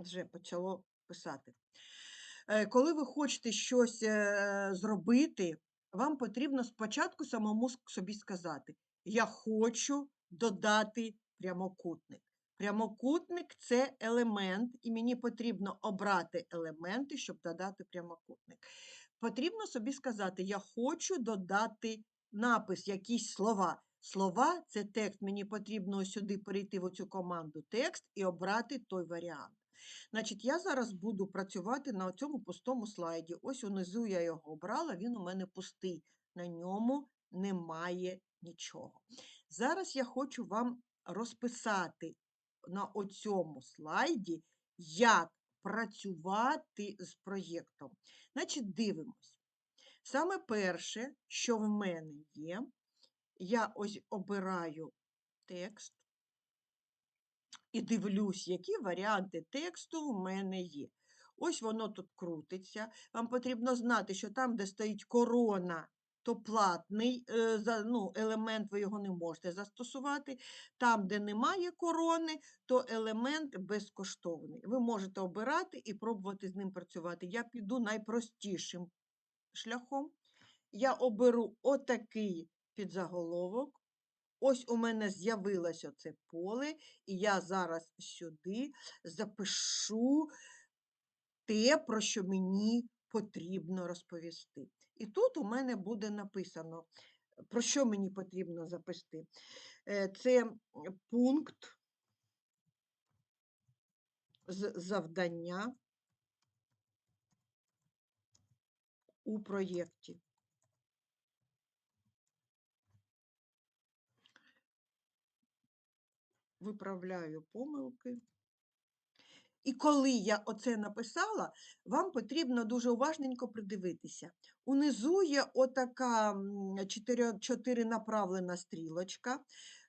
вже почало писати. Е, Коли ви хочете щось е, зробити, вам потрібно спочатку самому собі сказати: Я хочу додати прямокутник. Прямокутник це елемент, і мені потрібно обрати елементи, щоб додати прямокутник. Потрібно собі сказати: Я хочу додати напис, якісь слова. Слова це текст. Мені потрібно сюди перейти в оцю команду текст і обрати той варіант. Значить, я зараз буду працювати на цьому пустому слайді. Ось унизу я його обрала, він у мене пустий. На ньому немає нічого. Зараз я хочу вам розписати на оцьому слайді, як працювати з проєктом. Значить, дивимось. Саме перше, що в мене є, я ось обираю текст і дивлюсь, які варіанти тексту в мене є. Ось воно тут крутиться. Вам потрібно знати, що там, де стоїть корона, то платний е, ну, елемент, ви його не можете застосувати. Там, де немає корони, то елемент безкоштовний. Ви можете обирати і пробувати з ним працювати. Я піду найпростішим шляхом. Я оберу отакий підзаголовок. Ось у мене з'явилося це поле, і я зараз сюди запишу те, про що мені потрібно розповісти. І тут у мене буде написано, про що мені потрібно записати. Е, Це пункт з завдання у проєкті. Виправляю помилки. І коли я оце написала, вам потрібно дуже уважненько придивитися. Унизу є отака чотиринаправлена стрілочка.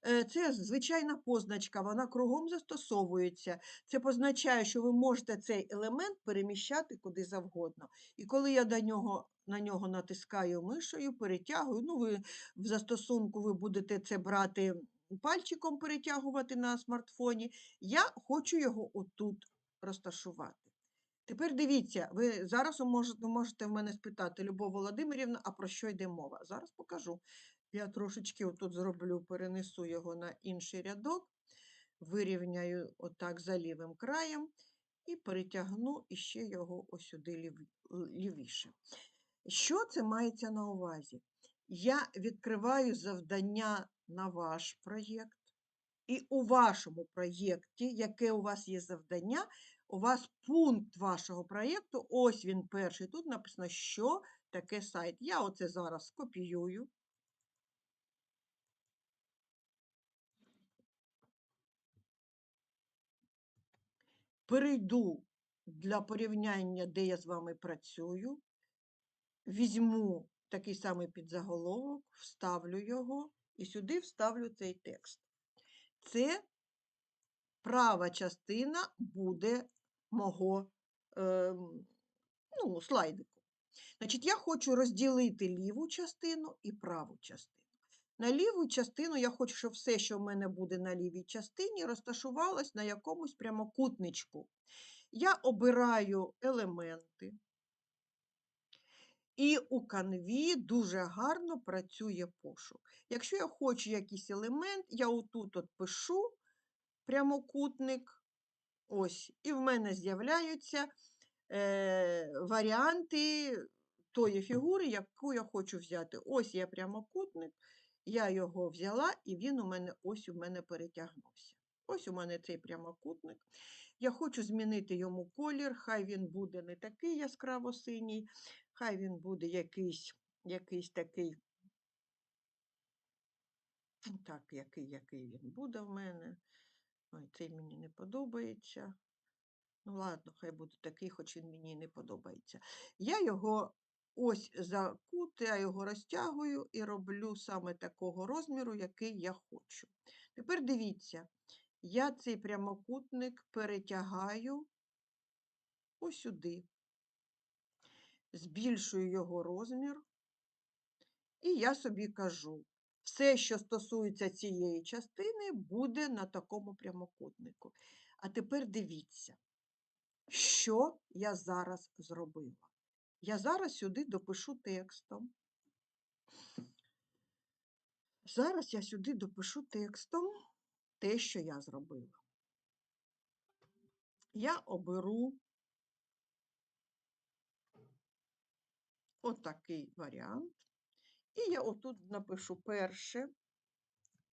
Е, Це звичайна позначка, вона кругом застосовується. Це позначає, що ви можете цей елемент переміщати куди завгодно. І коли я до нього, на нього натискаю мишею, перетягую, ну ви в застосунку ви будете це брати пальчиком перетягувати на смартфоні. Я хочу його отут розташувати. Тепер дивіться, ви зараз можете, в мене спитати, Любов Володимирівна, а про що йде мова? Зараз покажу. Я трошечки отут зроблю, перенесу його на інший рядок, вирівняю отак за лівим краєм і перетягну іще його ось сюди лів- лівіше. Що це мається на увазі? Я відкриваю завдання на ваш проєкт, і у вашому проєкті, яке у вас є завдання, у вас пункт вашого проєкту, ось він перший. Тут написано, що таке сайт. Я оце зараз скопіюю. Перейду для порівняння, де я з вами працюю. Візьму такий самий підзаголовок, вставлю його і сюди вставлю цей текст. Це права частина буде мого ем, ну, слайдику. Значить, я хочу розділити ліву частину і праву частину. На ліву частину я хочу, щоб все, що в мене буде на лівій частині, розташувалось на якомусь прямокутничку. Я обираю елементи. І у канві дуже гарно працює пошук. Якщо я хочу якийсь елемент, я отут от пишу прямокутник, ось, і в мене з'являються е, варіанти тої фігури, яку я хочу взяти. Ось є прямокутник, я його взяла, і він у мене ось у мене перетягнувся. Ось у мене цей прямокутник. Я хочу змінити йому колір, хай він буде не такий яскраво синій, хай він буде якийсь, якийсь такий, так, який, який він буде в мене. Ой, цей мені не подобається. Ну, ладно, хай буде такий, хоч він мені не подобається. Я його ось закут, я його розтягую і роблю саме такого розміру, який я хочу. Тепер дивіться, я цей прямокутник перетягаю ось сюди, збільшую його розмір, і я собі кажу, все, що стосується цієї частини, буде на такому прямокутнику. А тепер дивіться. що я зараз зробила. Я зараз сюди допишу текстом. Зараз я сюди допишу текстом те, що я зробила. Я оберу отакий варіант. І я отут напишу перше.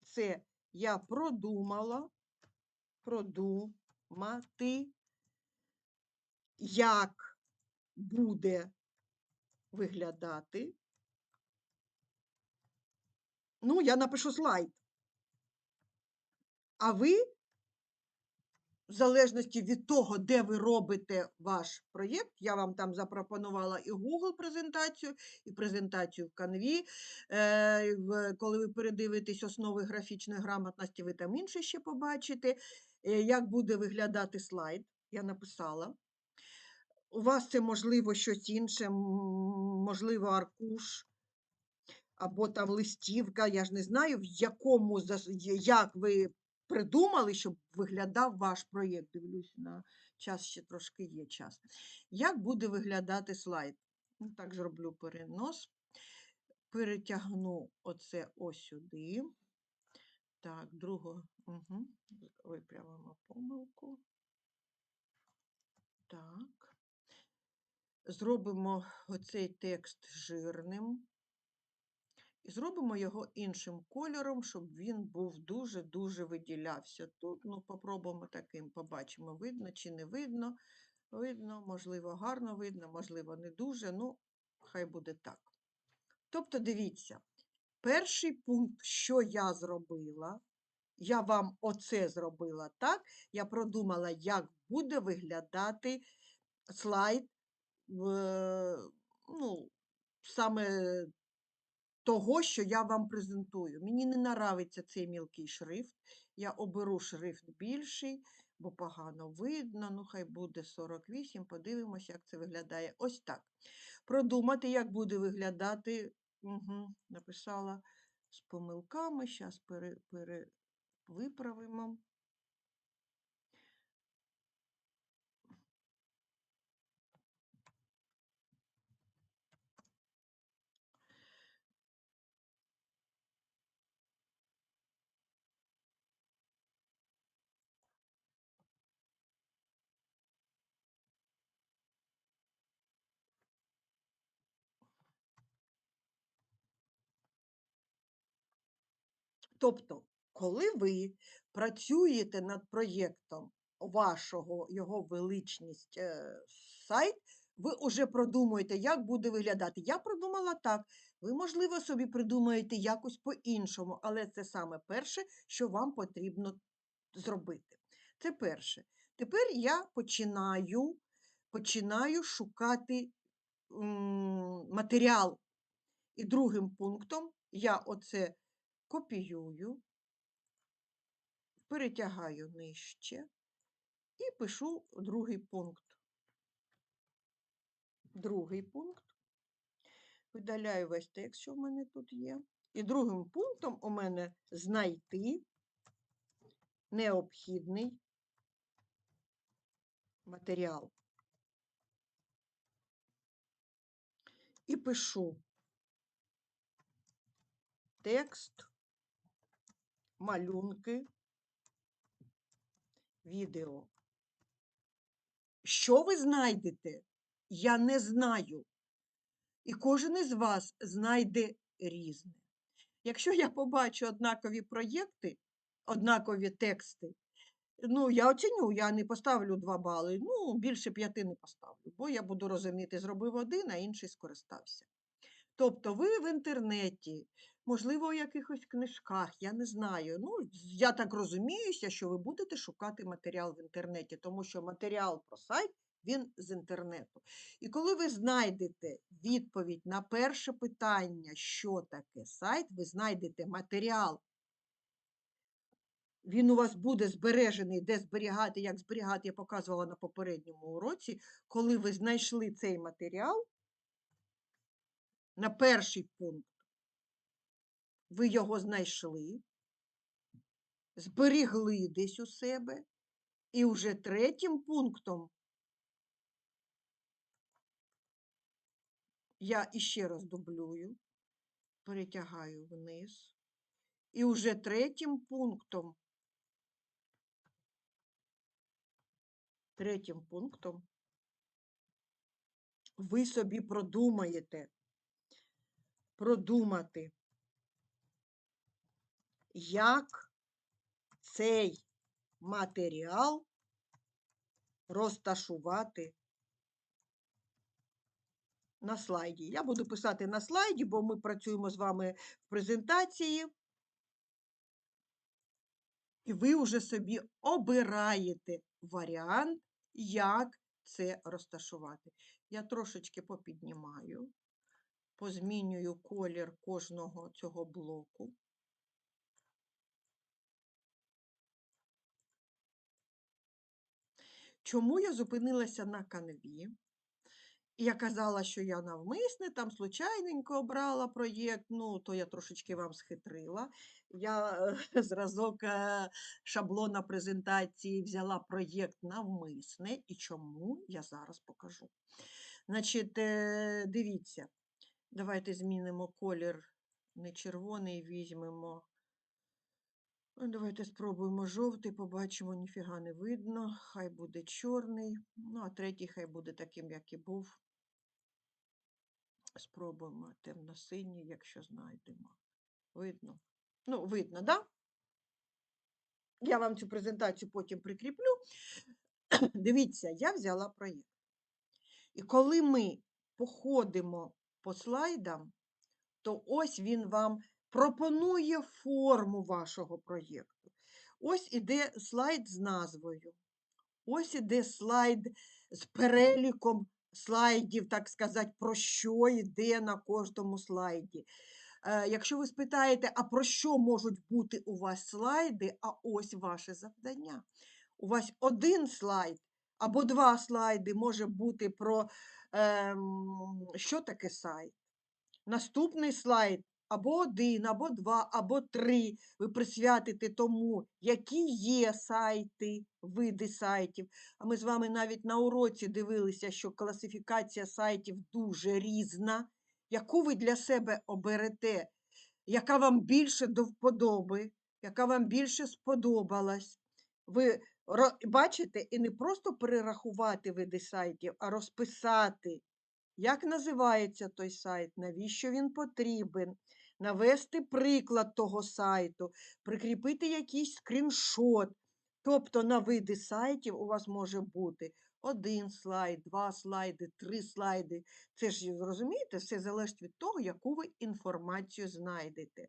Це я продумала, продумати, як буде виглядати. Ну, я напишу слайд. А ви, в залежності від того, де ви робите ваш проєкт, я вам там запропонувала і Google презентацію, і презентацію в Canvі. Е, Коли ви передивитесь основи графічної грамотності, ви там інше ще побачите. Е, Як буде виглядати слайд, я написала. У вас це можливо щось інше, можливо, аркуш або там листівка, я ж не знаю, в якому як ви придумали, щоб виглядав ваш проєкт. Дивлюсь, на час ще трошки є час. Як буде виглядати слайд? Ну, так зроблю перенос. Перетягну оце ось сюди. Так, другу, угу. виправимо помилку. Так. Зробимо оцей текст жирним. І зробимо його іншим кольором, щоб він був дуже-дуже виділявся. Тут, ну, попробуємо таким, побачимо, видно чи не видно. Видно, можливо, гарно видно, можливо, не дуже. Ну, хай буде так. Тобто, дивіться, перший пункт, що я зробила, я вам оце зробила так. Я продумала, як буде виглядати слайд, в, ну, саме того, що я вам презентую. Мені не нравиться цей мілкий шрифт. Я оберу шрифт більший, бо погано видно. Ну, хай буде 48. Подивимося, як це виглядає. Ось так. Продумати, як буде виглядати. Угу, написала з помилками. Зараз пере, пере, виправимо. Тобто, коли ви працюєте над проєктом вашого, його величність е, сайт, ви вже продумуєте, як буде виглядати. Я продумала так. Ви, можливо, собі придумаєте якось по-іншому, але це саме перше, що вам потрібно зробити. Це перше. Тепер я починаю, починаю шукати матеріал. І другим пунктом я оце копіюю, перетягаю нижче і пишу другий пункт. Другий пункт. Видаляю весь текст, що в мене тут є. І другим пунктом у мене знайти необхідний матеріал. І пишу текст, малюнки, відео. Що ви знайдете, я не знаю. І кожен із вас знайде різне. Якщо я побачу однакові проєкти, однакові тексти, ну, я оціню, я не поставлю 2 бали, ну, більше п'яти не поставлю, бо я буду розуміти, зробив один, а інший скористався. Тобто ви в інтернеті, можливо, у якихось книжках, я не знаю. Ну, я так розуміюся, що ви будете шукати матеріал в інтернеті, тому що матеріал про сайт він з інтернету. І коли ви знайдете відповідь на перше питання, що таке сайт, ви знайдете матеріал. Він у вас буде збережений, де зберігати, як зберігати, я показувала на попередньому уроці. Коли ви знайшли цей матеріал, на перший пункт ви його знайшли, зберігли десь у себе, і вже третім пунктом я іще раз дублюю, перетягаю вниз, і вже третім пунктом, третім пунктом ви собі продумаєте, продумати як цей матеріал розташувати на слайді. Я буду писати на слайді, бо ми працюємо з вами в презентації. І ви вже собі обираєте варіант, як це розташувати. Я трошечки попіднімаю, позмінюю колір кожного цього блоку. Чому я зупинилася на канві? Я казала, що я навмисне, там случайненько обрала проєкт, ну, то я трошечки вам схитрила. Я е, зразок е, шаблона презентації взяла проєкт навмисне. І чому я зараз покажу. Значить, е, дивіться, давайте змінимо колір не червоний, візьмемо. Ну, Давайте спробуємо жовтий, побачимо, ніфіга не видно. Хай буде чорний. Ну, а третій хай буде таким, як і був. Спробуємо темно-синій, якщо знайдемо. Видно? Ну, видно, да? Я вам цю презентацію потім прикріплю. Дивіться, я взяла проєкт. І коли ми походимо по слайдам, то ось він вам пропонує форму вашого проєкту. Ось іде слайд з назвою. Ось іде слайд з переліком слайдів, так сказати, про що йде на кожному слайді. Е, Якщо ви спитаєте, а про що можуть бути у вас слайди, а ось ваше завдання. У вас один слайд або два слайди може бути про ем, що таке сайт. Наступний слайд або один, або два, або три ви присвятите тому, які є сайти, види сайтів. А ми з вами навіть на уроці дивилися, що класифікація сайтів дуже різна. Яку ви для себе оберете, яка вам більше до вподоби, яка вам більше сподобалась. Ви бачите, і не просто перерахувати види сайтів, а розписати, як називається той сайт, навіщо він потрібен, навести приклад того сайту, прикріпити якийсь скріншот. Тобто на види сайтів у вас може бути один слайд, два слайди, три слайди. Це ж розумієте, все залежить від того, яку ви інформацію знайдете.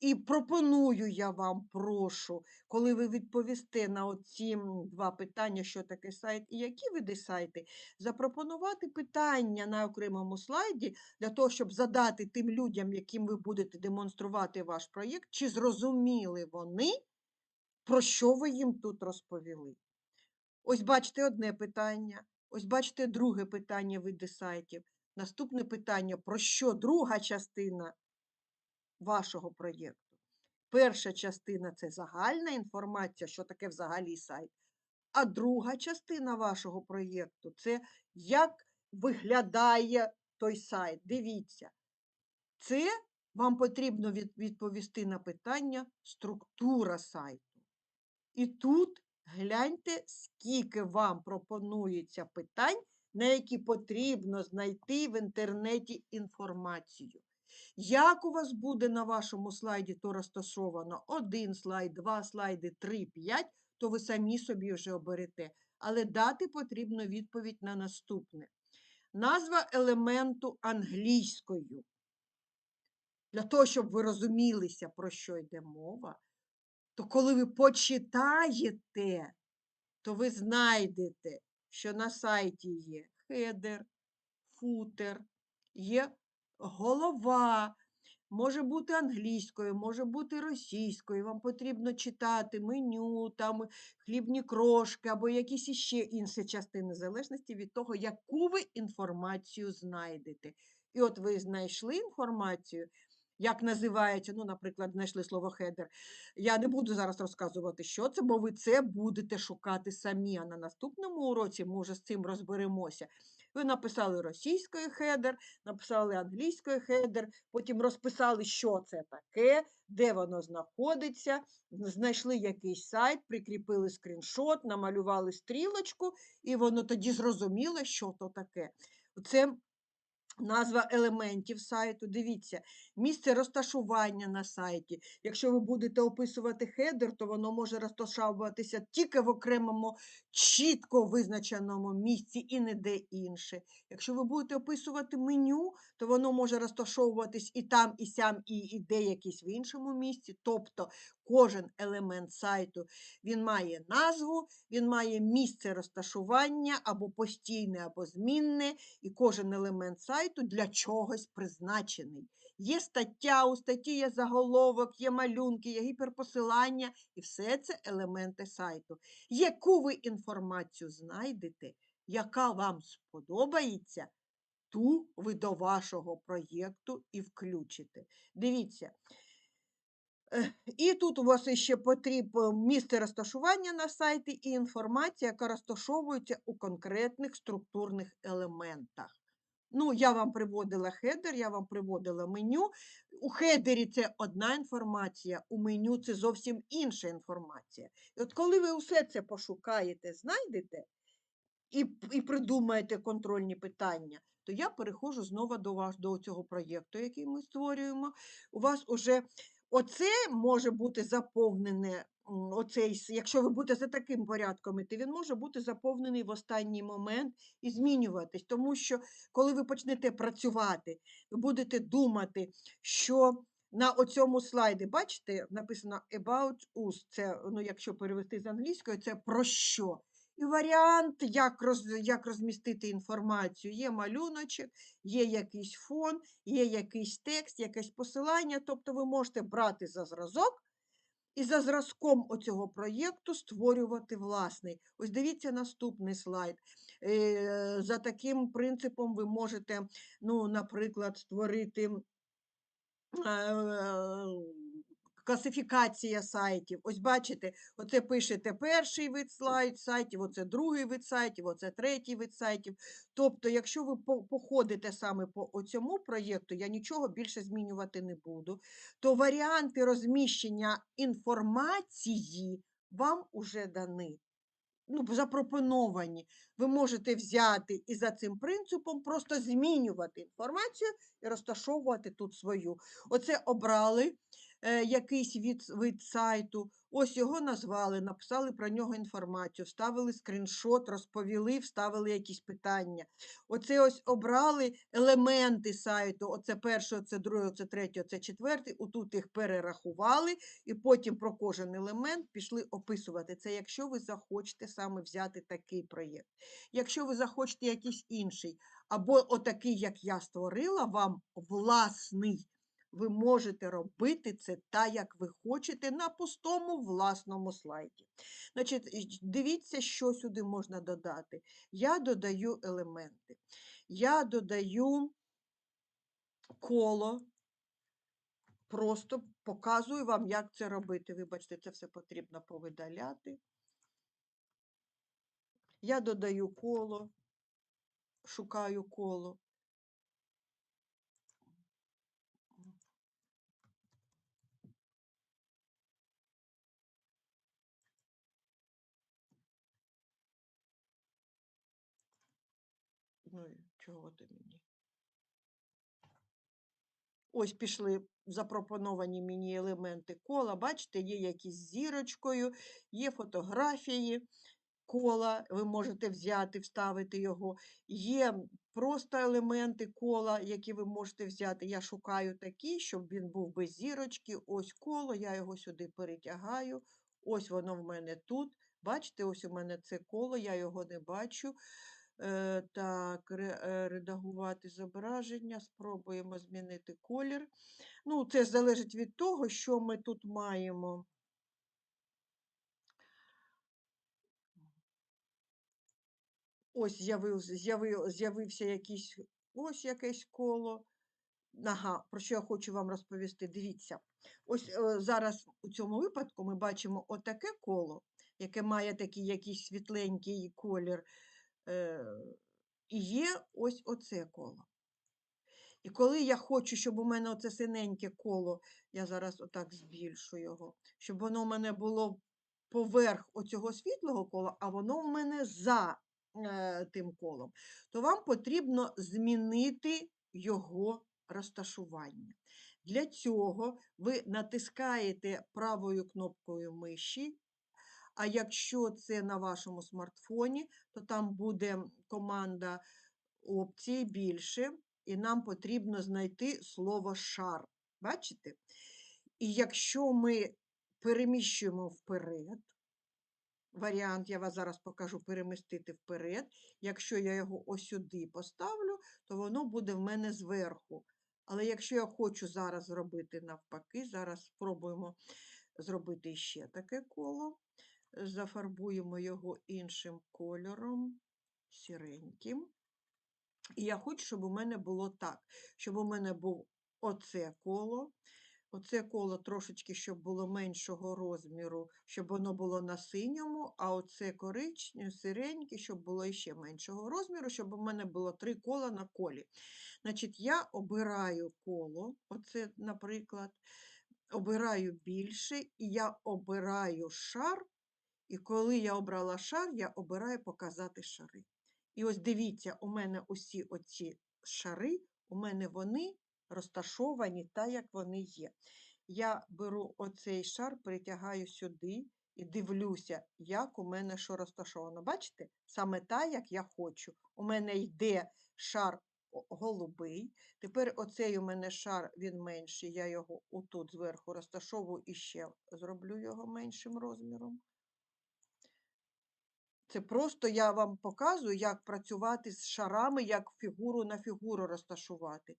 І пропоную я вам, прошу, коли ви відповісте на оці два питання, що таке сайт і які види сайти, запропонувати питання на окремому слайді для того, щоб задати тим людям, яким ви будете демонструвати ваш проєкт, чи зрозуміли вони, про що ви їм тут розповіли. Ось бачите одне питання, ось бачите друге питання види сайтів. Наступне питання, про що друга частина вашого проєкту. Перша частина це загальна інформація, що таке взагалі сайт. А друга частина вашого проєкту це як виглядає той сайт. Дивіться, це вам потрібно відповісти на питання структура сайту. І тут гляньте, скільки вам пропонується питань, на які потрібно знайти в інтернеті інформацію. Як у вас буде на вашому слайді то розташовано один слайд, два слайди, три, п'ять, то ви самі собі вже оберете. Але дати потрібно відповідь на наступне. Назва елементу англійською. Для того, щоб ви розумілися, про що йде мова, то коли ви почитаєте, то ви знайдете, що на сайті є хедер, футер, є голова, може бути англійською, може бути російською. Вам потрібно читати меню, там хлібні крошки або якісь іще інші частини, в залежності від того, яку ви інформацію знайдете. І от ви знайшли інформацію, як називається, ну, наприклад, знайшли слово хедер. Я не буду зараз розказувати, що це, бо ви це будете шукати самі. А на наступному уроці, ми вже з цим розберемося. Ви написали російською хедер, написали англійською хедер, потім розписали, що це таке, де воно знаходиться, знайшли якийсь сайт, прикріпили скріншот, намалювали стрілочку, і воно тоді зрозуміло, що то таке. Це Назва елементів сайту, дивіться, місце розташування на сайті. Якщо ви будете описувати хедер, то воно може розташовуватися тільки в окремому чітко визначеному місці і не де інше. Якщо ви будете описувати меню, то воно може розташовуватись і там, і сям, і, і де якийсь в іншому місці. Тобто кожен елемент сайту він має назву, він має місце розташування або постійне, або змінне, і кожен елемент сайту для чогось призначений. Є стаття, у статті є заголовок, є малюнки, є гіперпосилання, і все це елементи сайту. Яку ви інформацію знайдете, яка вам сподобається, ту ви до вашого проєкту і включите. Дивіться. І тут у вас ще потрібно місце розташування на сайті і інформація, яка розташовується у конкретних структурних елементах. Ну, я вам приводила хедер, я вам приводила меню. У хедері це одна інформація, у меню це зовсім інша інформація. І от коли ви усе це пошукаєте, знайдете і, і придумаєте контрольні питання, то я переходжу знову до вас, до цього проєкту, який ми створюємо. У вас уже оце може бути заповнене, оцей, якщо ви будете за таким порядком іти, він може бути заповнений в останній момент і змінюватись. Тому що, коли ви почнете працювати, ви будете думати, що на оцьому слайді, бачите, написано About Us, це, ну, якщо перевести з англійської, це про що? І варіант, як, роз, як розмістити інформацію. Є малюночок, є якийсь фон, є якийсь текст, якесь посилання. Тобто ви можете брати за зразок і за зразком оцього проєкту створювати власний. Ось дивіться наступний слайд. Е, За таким принципом ви можете, ну, наприклад, створити. Класифікація сайтів. Ось бачите, оце пишете перший вид сайтів, оце другий вид сайтів, оце третій вид сайтів. Тобто, якщо ви походите саме по цьому проєкту, я нічого більше змінювати не буду, то варіанти розміщення інформації вам уже дані. Ну, запропоновані. Ви можете взяти і за цим принципом просто змінювати інформацію і розташовувати тут свою. Оце обрали якийсь від, вид сайту, ось його назвали, написали про нього інформацію, вставили скріншот, розповіли, вставили якісь питання. Оце ось обрали елементи сайту, оце перше, оце друге, оце третє, оце четверте, отут їх перерахували, і потім про кожен елемент пішли описувати. Це якщо ви захочете саме взяти такий проєкт. Якщо ви захочете якийсь інший, або отакий, як я створила, вам власний, ви можете робити це так, як ви хочете, на пустому власному слайді. Значить, дивіться, що сюди можна додати. Я додаю елементи. Я додаю коло. Просто показую вам, як це робити. Вибачте, це все потрібно повидаляти. Я додаю коло, шукаю коло. Ну, чого ти мені? Ось пішли запропоновані мені елементи кола. Бачите, є якісь зірочкою, є фотографії кола, ви можете взяти, вставити його. Є просто елементи кола, які ви можете взяти. Я шукаю такі, щоб він був без зірочки. Ось коло, я його сюди перетягаю. Ось воно в мене тут. Бачите, ось у мене це коло, я його не бачу. Е, так, е, редагувати зображення, спробуємо змінити колір. Ну, це залежить від того, що ми тут маємо. Ось з'явив- з'явив- з'явився якийсь, ось якесь коло. Ага, про що я хочу вам розповісти. Дивіться, ось е, зараз у цьому випадку ми бачимо отаке коло, яке має такий якийсь світленький колір, є ось оце коло. І коли я хочу, щоб у мене оце синеньке коло, я зараз отак збільшу його, щоб воно у мене було поверх оцього світлого кола, а воно у мене за е, тим колом, то вам потрібно змінити його розташування. Для цього ви натискаєте правою кнопкою миші, а якщо це на вашому смартфоні, то там буде команда опції більше, і нам потрібно знайти слово шар. Бачите? І якщо ми переміщуємо вперед, варіант я вас зараз покажу перемістити вперед. Якщо я його ось сюди поставлю, то воно буде в мене зверху. Але якщо я хочу зараз зробити навпаки, зараз спробуємо зробити ще таке коло, зафарбуємо його іншим кольором, сіреньким. І я хочу, щоб у мене було так, щоб у мене був оце коло, оце коло трошечки, щоб було меншого розміру, щоб воно було на синьому, а оце коричневе, сиреньке, щоб було іще меншого розміру, щоб у мене було три кола на колі. Значить, я обираю коло, оце, наприклад, обираю більше, і я обираю шар, і коли я обрала шар, я обираю показати шари. І ось дивіться, у мене усі оці шари, у мене вони розташовані так, як вони є. Я беру оцей шар, притягаю сюди і дивлюся, як у мене що розташовано. Бачите? Саме так, як я хочу. У мене йде шар голубий. Тепер оцей у мене шар, він менший, я його отут зверху розташовую і ще зроблю його меншим розміром. Це просто я вам показую, як працювати з шарами, як фігуру на фігуру розташувати.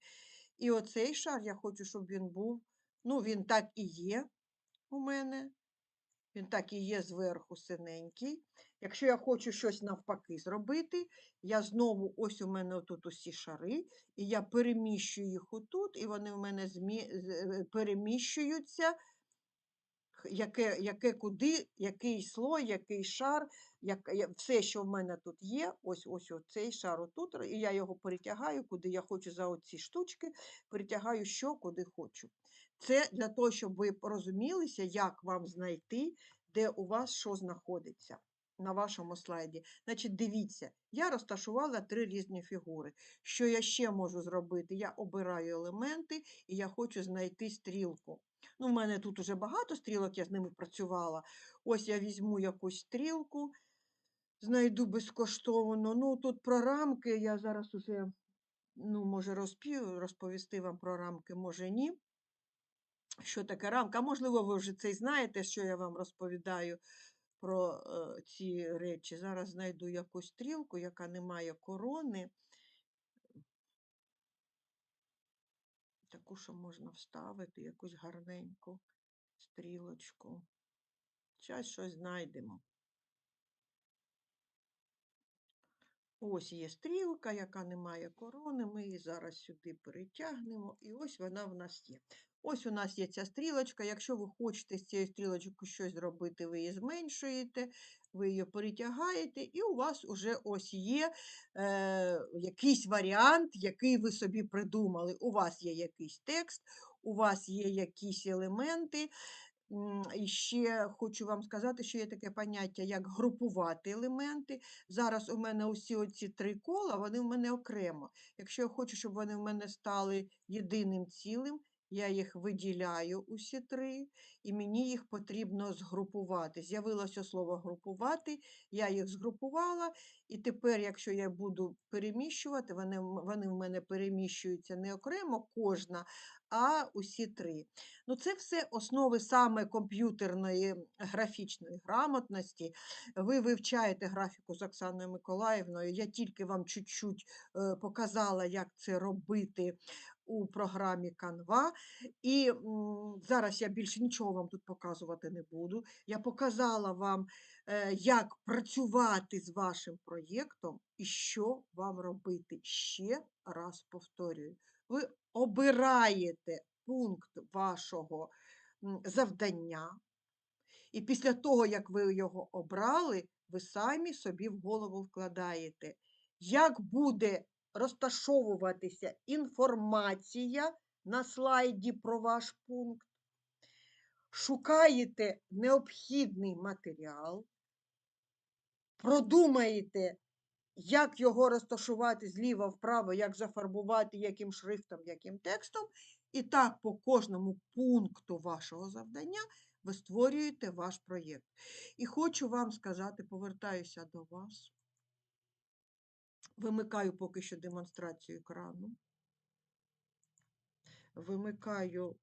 І оцей шар я хочу, щоб він був, ну, він так і є у мене. Він так і є зверху синенький. Якщо я хочу щось навпаки зробити, я знову ось у мене тут усі шари, і я переміщую їх отут, і вони в мене змі... переміщуються яке, яке куди, який слой, який шар, як, все, що в мене тут є, ось ось цей шар отут, і я його перетягаю, куди я хочу за оці штучки, перетягаю що, куди хочу. Це для того, щоб ви порозумілися, як вам знайти, де у вас що знаходиться на вашому слайді. Значить, дивіться, я розташувала три різні фігури. Що я ще можу зробити? Я обираю елементи і я хочу знайти стрілку. Ну, в мене тут уже багато стрілок, я з ними працювала. Ось я візьму якусь стрілку, знайду безкоштовно. Ну, тут про рамки я зараз уже, ну, може, розпів, розповісти вам про рамки, може ні. Що таке рамка? Можливо, ви вже це й знаєте, що я вам розповідаю про е, ці речі. Зараз знайду якусь стрілку, яка не має корони. Таку, що можна вставити, якусь гарненьку стрілочку. Зараз щось знайдемо. Ось є стрілка, яка не має корони. Ми її зараз сюди перетягнемо, і ось вона в нас є. Ось у нас є ця стрілочка. Якщо ви хочете з цією стрілочкою щось зробити, ви її зменшуєте, ви її перетягаєте, і у вас уже ось є е, якийсь варіант, який ви собі придумали. У вас є якийсь текст, у вас є якісь елементи. І ще хочу вам сказати, що є таке поняття, як групувати елементи. Зараз у мене усі оці три кола, вони в мене окремо. Якщо я хочу, щоб вони в мене стали єдиним цілим, я їх виділяю усі три, і мені їх потрібно згрупувати. З'явилося слово групувати, я їх згрупувала, і тепер, якщо я буду переміщувати, вони, вони в мене переміщуються не окремо кожна, а усі три. Ну, це все основи саме комп'ютерної графічної грамотності. Ви вивчаєте графіку з Оксаною Миколаївною. Я тільки вам чуть-чуть е, показала, як це робити у програмі Canva. І зараз я більше нічого вам тут показувати не буду. Я показала вам, е, як працювати з вашим проєктом і що вам робити. Ще раз повторюю. ви обираєте пункт вашого завдання, і після того, як ви його обрали, ви самі собі в голову вкладаєте, як буде розташовуватися інформація на слайді про ваш пункт, шукаєте необхідний матеріал, продумаєте, як його розташувати зліва вправо, як зафарбувати, яким шрифтом, яким текстом, і так по кожному пункту вашого завдання ви створюєте ваш проєкт. І хочу вам сказати, повертаюся до вас. Вимикаю поки що демонстрацію екрану. Вимикаю